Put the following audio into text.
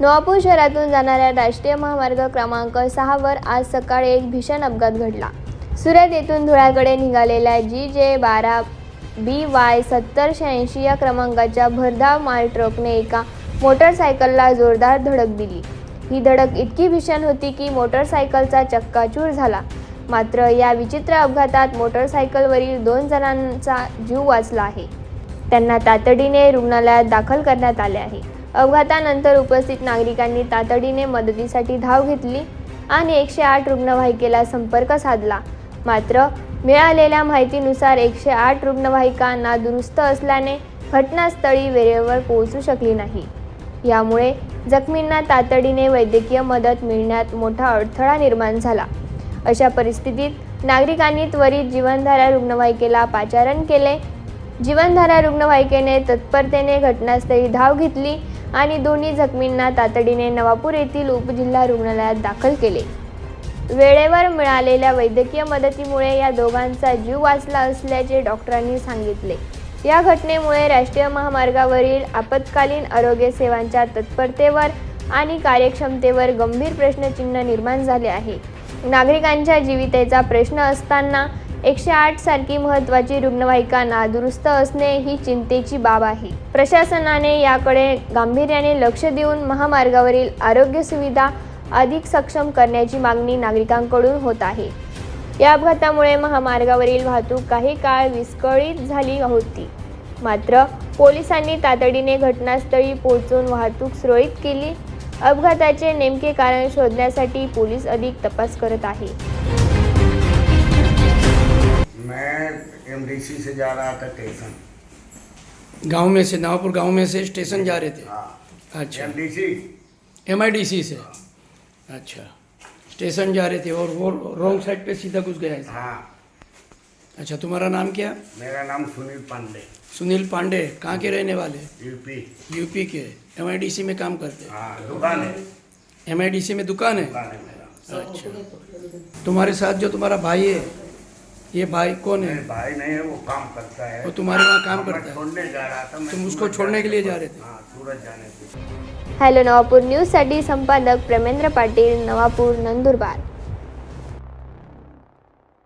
नवापूर शहरातून जाणाऱ्या राष्ट्रीय महामार्ग क्रमांक सहावर आज सकाळी एक भीषण अपघात घडला. सुरत येथून धुळ्याकडे निघालेल्या जी जे बारा बी वाय सत्तर शहाऐंशी या क्रमांकाच्या भरधाव माल ट्रकने एका मोटरसायकलला जोरदार धडक दिली. ही धडक इतकी भीषण होती की मोटरसायकलचा चक्काचूर झाला. मात्र या विचित्र अपघातात मोटरसायकलवरील दोन जणांचा जीव वाचला आहे. त्यांना तातडीने रुग्णालयात दाखल करण्यात आले आहे. अपघातानंतर उपस्थित नागरिकांनी तातडीने मदतीसाठी धाव घेतली आणि एकशे आठ रुग्णवाहिकेला संपर्क साधला. मात्र मिळालेल्या माहितीनुसार एकशे आठ रुग्णवाहिका नादुरुस्त असल्याने घटनास्थळी वेळेवर पोहोचू शकली नाही. यामुळे जखमींना तातडीने वैद्यकीय मदत मिळण्यात मोठा अडथळा निर्माण झाला. अशा परिस्थितीत नागरिकांनी त्वरित जीवनधारा रुग्णवाहिकेला पाचारण केले. जीवनधारा रुग्णवाहिकेने तत्परतेने घटनास्थळी धाव घेतली आणि दोन्ही जखमींना तातडीने नवापूर येथील उपजिल्हा रुग्णालयात दाखल केले. वेळेवर मिळालेल्या वैद्यकीय मदतीमुळे या दोघांचा जीव वाचला असल्याचे डॉक्टरांनी सांगितले. या घटनेमुळे राष्ट्रीय महामार्गावरील आपत्कालीन आरोग्य सेवांच्या तत्परतेवर आणि कार्यक्षमतेवर गंभीर प्रश्नचिन्ह निर्माण झाले आहे. नागरिकांच्या जीवितेचा प्रश्न असताना एकशे आठ सारखी महत्त्वाची रुग्णवाहिका नादुरुस्त असणे ही चिंतेची बाब आहे. प्रशासनाने याकडे गांभीर्याने लक्ष देऊन महामार्गावरील आरोग्य सुविधा अधिक सक्षम करण्याची मागणी नागरिकांकडून होत आहे. या अपघातामुळे महामार्गावरील वाहतूक काही काळ विस्कळीत झाली होती. मात्र पोलिसांनी तातडीने घटनास्थळी पोहोचून वाहतूक सुरळीत केली. अपघाताचे नेमके कारण शोधण्यासाठी पोलीस अधिक तपास करत आहे एमडीसी से जा रहा था स्टेशन गाँव में से नवापुर गाँव में से स्टेशन जा रहे थे? हाँ। अच्छा। एमडीसी एमआईडीसी से? अच्छा। स्टेशन जा रहे थे और वो रॉन्ग साइड पे सीधा घुस गया ऐसा? हाँ। अच्छा तुम्हारा नाम क्या? मेरा नाम सुनील पांडे। सुनील पांडे कहाँ के रहने वाले? यूपी यूपी के। एमआईडीसी में काम करते हाँ? दुकान है। हैं एमआईडीसी में दुकान है? दुकान है मेरा। अच्छा। तुम्हारे साथ जो तुम्हारा भाई है ये भाई कौन है? भाई नहीं है वो काम करता है। वो तुम्हारे वहाँ काम करता है। छोड़ने जा रहा था मैं तुम उसको छोड़ने जाने के लिए जा रहे थे? हाँ सूरत जाने के नवापुर न्यूज़ न्यूजसाठी संपादक प्रेमेंद्र पाटिल नवापुर नंदुरबार।